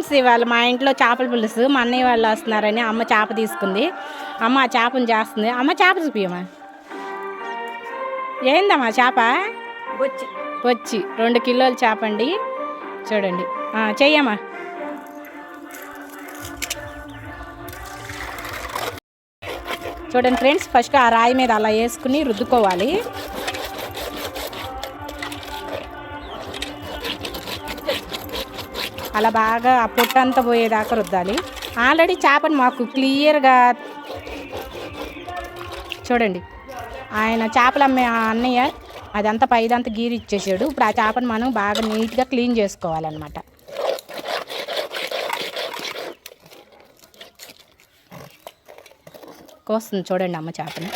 Friends ఇవాళ మా ఇంట్లో చేపల పులుసు మా అన్నయ్య వాళ్ళు వస్తున్నారని అమ్మ చేప తీసుకుంది. అమ్మ ఆ చేపను చేస్తుంది. అమ్మ చేప చూపియమ్మా ఏందమ్మా చేప? బొచ్చి. వచ్చి రెండు కిలోల చేప అండి. చూడండి. చెయ్యమ్మా. చూడండి ఫ్రెండ్స్ ఫస్ట్ ఆ రాయి మీద అలా వేసుకుని రుద్దుకోవాలి. అలా బాగా ఆ పొట్టంతా పోయేదాకా రుద్దాలి. ఆల్రెడీ చేపని మాకు క్లియర్గా చూడండి. ఆయన చేపలు అమ్మే ఆ అన్నయ్య అదంతా పైదంతా గీరి ఇచ్చేసాడు. ఇప్పుడు ఆ చేపను మనం బాగా నీట్గా క్లీన్ చేసుకోవాలన్నమాట. కోస్తుంది చూడండి అమ్మ చేపని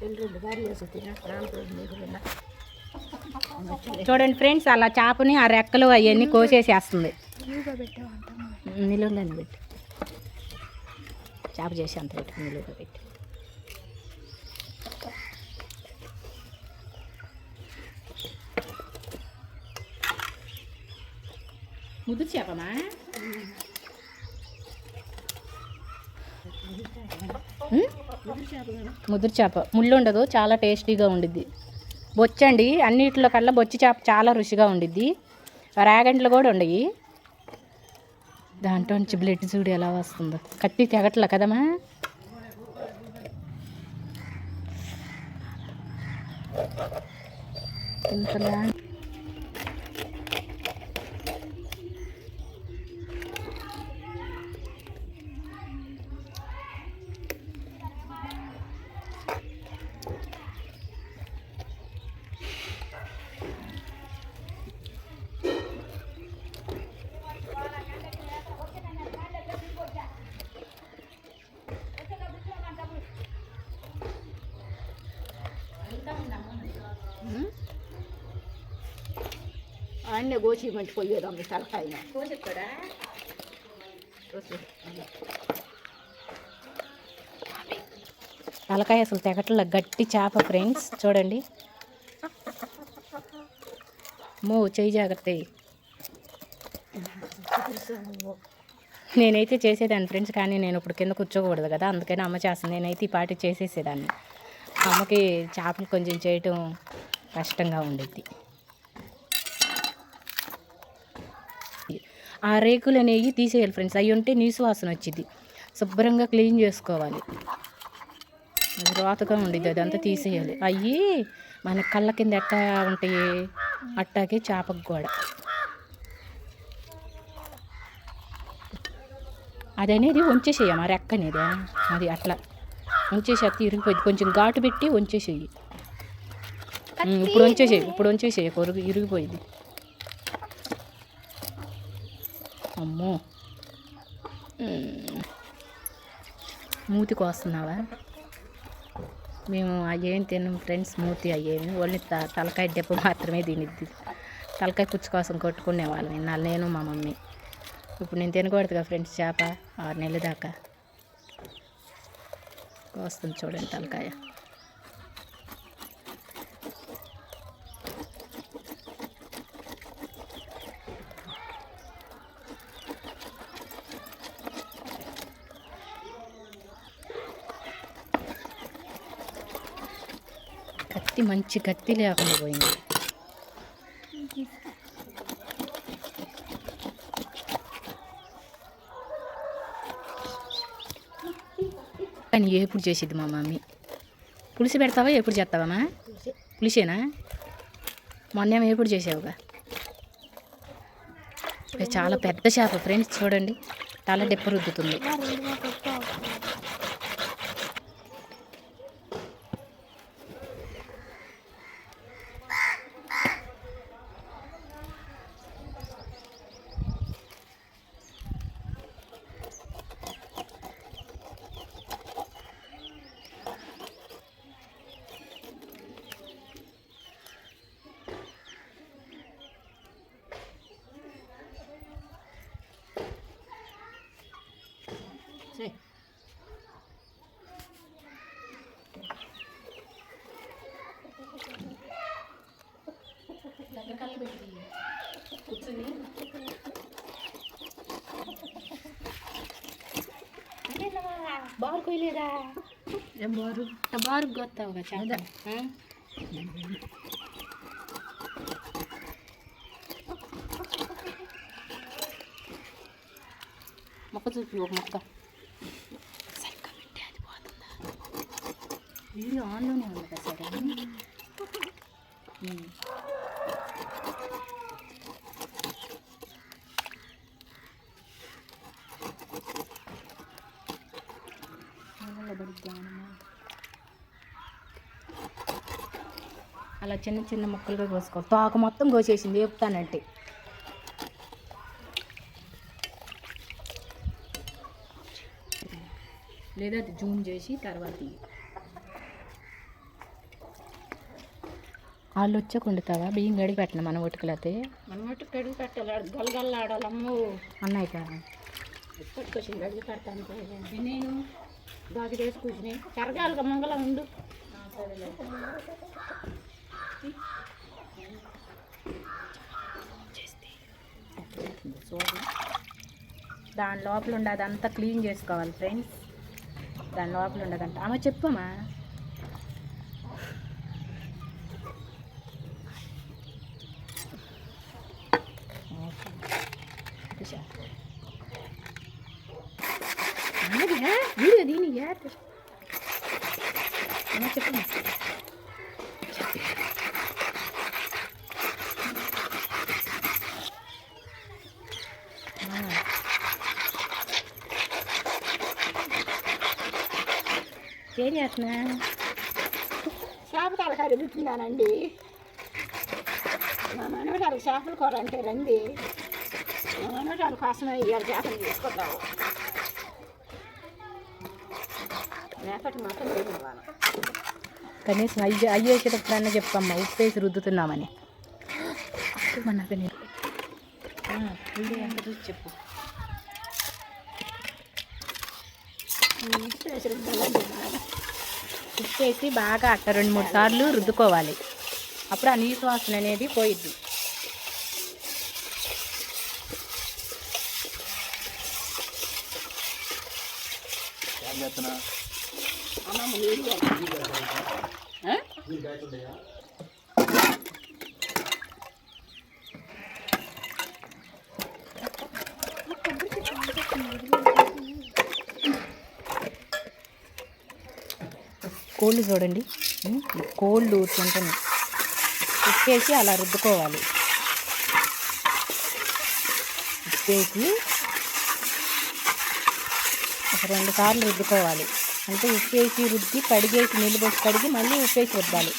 రెండు గారి వేసి తిన్నా దాంట్లో మిగిలిన చూడండి ఫ్రెండ్స్ అలా చేపని ఆ రెక్కలు అవన్నీ కోసేసేస్తుంది. నిలువగానే పెట్టి. చేప చేసి అంత పెట్టి నిలువుగా పెట్టి. ముద్దు చేపమా? ముదురు చేప. ముళ్ళు ఉండదు చాలా టేస్టీగా ఉండిద్ది. బొచ్చండి అన్నిటిలో కల్లా బొచ్చి చేప చాలా రుచిగా ఉండిద్ది. రాగంట్లు కూడా ఉండయి. దాంట్లో నుంచి బ్లడ్ చూడు ఎలా వస్తుందో. కత్తి తెగట్ల కదమ్మా ఇంతలా ఆయన్నే గోచి మంచి పోయేదాం తలకాయ తలకాయ అసలు తెగట్ల గట్టి చేప ఫ్రెండ్స్ చూడండి. మో చెయ్యి జాగ్రత్త. నేనైతే చేసేదాన్ని ఫ్రెండ్స్ కానీ నేను ఇప్పుడు కింద కూర్చోకూడదు కదా. అందుకని అమ్మ చేస్తుంది. నేనైతే ఈ పాటి చేసేసేదాన్ని. అమ్మకి చేపలు కొంచెం చేయటం కష్టంగా ఉండిద్ది. ఆ రేకులు అనేవి తీసేయాలి ఫ్రెండ్స్. అవి ఉంటే నీసు వాసన వచ్చింది శుభ్రంగా క్లీన్ చేసుకోవాలి. అది రోతగా ఉండేది అదంతా తీసేయాలి. అవి మన కళ్ళ కింద ఎట్టా ఉంటాయి? అట్టాకే చేపకు కూడా అది అనేది వంచేసేయం ఆ రెక్క అనేది. అది అట్లా. వంచేసి అత్తి ఇరిగిపోయింది కొంచెం ఘాటు పెట్టి వంచేసేయి ఉమ్, ఇప్పుడు వంచేసేయి ఇప్పుడు వంచేసేయి కొరుగు ఇరిగిపోయింది. అమ్మో. ఉమ్. మూతికి వస్తున్నావా? మేము అయ్యేం తిన్నాం ఫ్రెండ్స్ మూతి అయ్యేమి ఓన్లీ త తలకాయ డెప్ప మాత్రమే తినిద్ది. తలకాయ పుచ్చు కోసం కొట్టుకునే వాళ్ళం ఇన్నాళ్ళు నేను మా మమ్మీ. ఇప్పుడు నేను తినకూడదుగా ఫ్రెండ్స్ చేప? ఆరు నెలల దాకా. వస్తుంది చూడండి తలకాయ. కత్తి మంచి కత్తి లేకుండా పోయింది. కానీ ఎప్పుడు చేసిద్ది మా మమ్మీ? పులుసు పెడతావా ఎప్పుడు చేస్తావమ్మా పులిసేనా? మొన్నేమో ఎప్పుడు చేసావుగా? చాలా పెద్ద చేప ఫ్రెండ్స్ చూడండి. తల డెప్ప రుద్దుతుంది. వస్తుంది బారు కొయ్యలేదా? బారు? బారు గొత్తావు కదా మొక్క చూపి ఒక మొక్క. వీడియో ఆన్లోనే ఉంది కదా సరే ఉమ్. అలా చిన్న చిన్న ముక్కలుగా కోసుకో. తోక మొత్తం కోసేసింది వేపుతానంటే లేదా అది జూమ్ చేసి తర్వాత. వాళ్ళు వచ్చాక వండుతావా బియ్యం గడిగి పెట్టిన మన ఉటుకులైతే మన మట్టు కడిగి పెట్టాలి. గలగల్లాడాలమ్మో అన్నయ్య కదా. పట్టుకొచ్చింది కడిగి పెడతాను నేను దాకి చేసి కూర్చుని. చెరగాలిగా మంగళ ఉండు. చూడండి దాని లోపల ఉండే అదంతా క్లీన్ చేసుకోవాలి ఫ్రెండ్స్. దాని లోపల ఉండదంట. అమ్మ చెప్పమ్మా చూసా. ఆగరా, వీడియో దీని అమ్మ చెప్పమ్మా ఏం చేస్తున్నా చేపలు తలకాయ రుద్దుతున్నానండి మా మనవరాలు చేపల కూర అంటే రండి. మా మనవరాలు కోసమే ఇవాళ చేపలు తీసుకుంటావు మాత్రం కనీసం అయ్యి అయ్యేసేటప్పుడన్నా చెప్పమ్మా ఉప్పు వేసి రుద్దుతున్నామని. నేను వీడియో ఎంత చూసి చెప్పు. ఉప్పు వేసి బాగా అట్ట రెండు మూడు సార్లు రుద్దుకోవాలి. అప్పుడు ఆ నీసు వాసన అనేది పోయిద్ది అమ్మమ్మ నీళ్ళు ఆ? కోళ్ళు చూడండి. కోళ్ళు తింటుంది ఉప్పేసి అలా రుద్దుకోవాలి. ఉప్పేసి ఒక రెండు సార్లు రుద్దుకోవాలి. అంటే ఉప్పేసి రుద్ది కడిగేసి నీళ్ళు పోసి కడిగి మళ్ళీ ఉప్పేసి రుద్దాలి.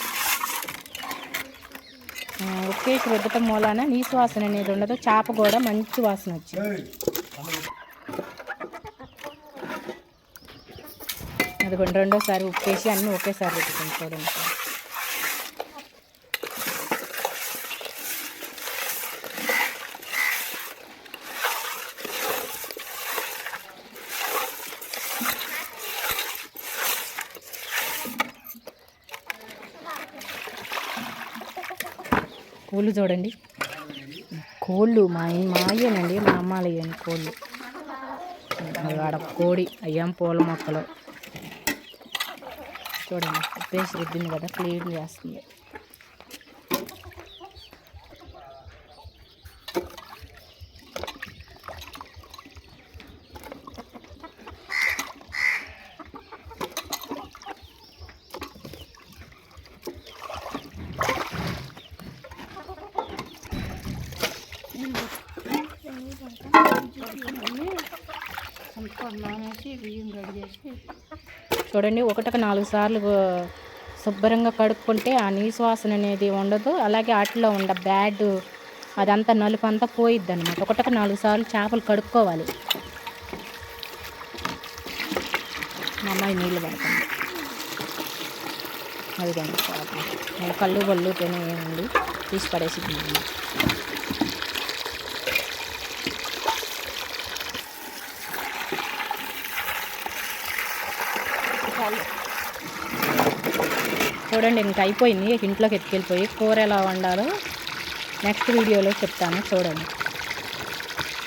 ఆ, ఉప్పేసి రుద్దటం మూలాన నీసు వాసన అనేది ఉండదు. చేప కూడా మంచి వాసన వచ్చింది. అదిగోండి రెండోసారి ఉప్పేసి అన్నీ ఒకేసారి రుద్దుకుంటాడు కోళ్ళు చూడండి. కోళ్ళు మా మా అయ్యనండి మా అమ్మాలు అయ్యాను కోళ్ళు. ఆడ కోడి అయ్యాం పూల మొక్కలు. చూడండి పేసి రుద్దింది కదా క్లీన్ చేస్తుంది. నానేసి బియ్యం కడిగేసి చూడండి ఒకటికి నాలుగు సార్లు శుభ్రంగా కడుక్కుంటే ఆ నీసు వాసన అనేది ఉండదు. అలాగే వాటిలో ఉండ బ్యాడ్ అదంతా నలుపు అంతా పోయిద్ది అనమాట ఒకటికి నాలుగు సార్లు చేపలు కడుక్కోవాలి. మా అమ్మాయి నీళ్ళు పడుతుంది. అది కానీ నేను కళ్ళు బళ్ళు తినేయండి. తీసి పడేసి చాలు. చూడండి ఇంక అయిపోయింది. ఇంట్లోకి ఎత్తుకెళ్ళిపోయి కూర ఎలా వండాలో నెక్స్ట్ వీడియోలో చెప్తాను. చూడండి.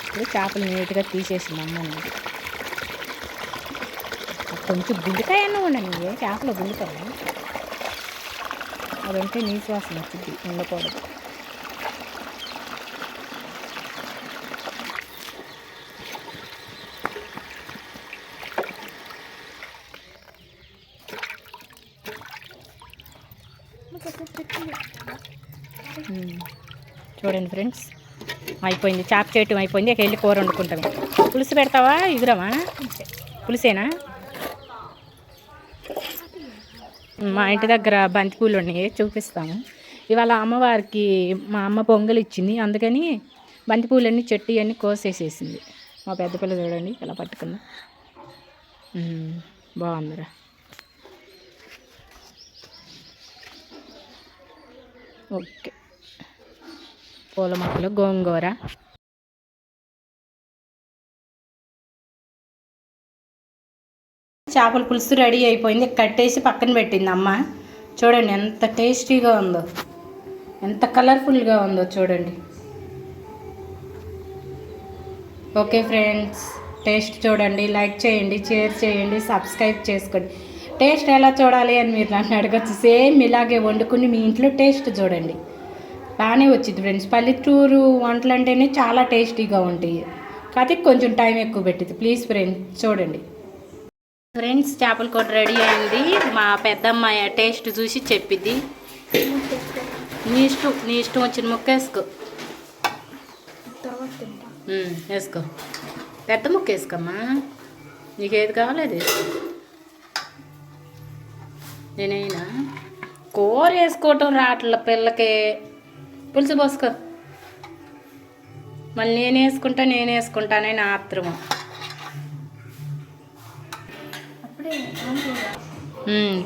ఇప్పుడు చేపలు నీట్గా తీసేసింది అమ్మని కొంచెం గుండెకాయ అన్న ఉండని చేపలు చేపలో గుండెకాయ అదంటే నీ శ్వాసన వచ్చింది. ఉండకూడదు మ్మ్. చూడండి ఫ్రెండ్స్ అయిపోయింది. చాప్ చేయటం అయిపోయింది. ఇక వెళ్ళి కూర వండుకుంటాం. పులుసు పెడతావా? ఇగురమా పులుసేనా? మా ఇంటి దగ్గర బంతిపూలు ఉన్నాయి. చూపిస్తాము. ఇవాళ అమ్మవారికి మా అమ్మ పొంగలు ఇచ్చింది. అందుకని బంతిపూలన్నీ చెట్టు అన్నీ కోసేసేసింది. మా పెద్ద పిల్ల చూడండి ఇలా పట్టుకున్నా బాగుందిరా. ఓకే. పూల మొక్కలు గోంగూర. చేపల పులుసు రెడీ అయిపోయింది. కట్టేసి పక్కన పెట్టింది అమ్మ చూడండి ఎంత టేస్టీగా ఉందో. ఎంత కలర్ఫుల్గా ఉందో చూడండి. ఓకే ఫ్రెండ్స్ టేస్ట్ చూడండి లైక్ చేయండి షేర్ చేయండి సబ్స్క్రైబ్ చేసుకోండి. టేస్ట్ ఎలా చూడాలి అని మీరు నన్ను అడగచ్చు. సేమ్ ఇలాగే వండుకుని మీ ఇంట్లో టేస్ట్ చూడండి. బాగానే వచ్చింది ఫ్రెండ్స్. పల్లెటూరు వంటలు అంటేనే చాలా టేస్టీగా ఉంటాయి. కాకపోతే కొంచెం టైం ఎక్కువ పెట్టింది. ప్లీజ్ ఫ్రెండ్స్ చూడండి. ఫ్రెండ్స్ చేపల కూర రెడీ అయింది. మా పెద్దమ్మాయి టేస్ట్ చూసి చెప్పిద్ది. నీ ఇష్టం నీ ఇష్టం వచ్చిన ముక్క వేసుకో. వేసుకో. పెద్ద ముక్క వేసుకోమ్మా. నీకు ఏది కావాలి అది వేసుకో. నేనైనా కూర వేసుకోవటం రాట్ల పిల్లకి. పులుసు పోసుకో. మళ్ళీ నేను వేసుకుంటా నేను వేసుకుంటానే నా ఆత్రము.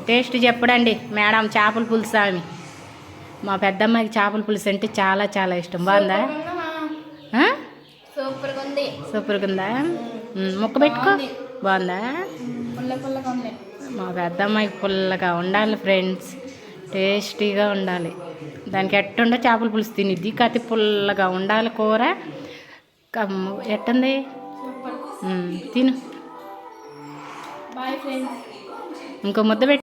టేస్ట్ చెప్పడండి. మేడం చేపల పులుసు ఆమె. మా పెద్దమ్మాయికి చేపల పులుసు అంటే చాలా చాలా ఇష్టం. బాగుందా? సూపర్గా ఉంది సూపర్గా ఉందా మ్మ్, ముక్క పెట్టుకో. బాగుందా. పుల్ల పుల్లగా ఉంది. మా పెద్దమ్మాయికి పుల్లగా ఉండాలి ఫ్రెండ్స్. టేస్టీగా ఉండాలి. దానికి ఎట్టుండో చేపల పులుసు తినిద్ది. కతి పుల్లగా ఉండాలి కూర. ఎట్టుంది? తిను. ఇంకో ముద్ద పెట్టి.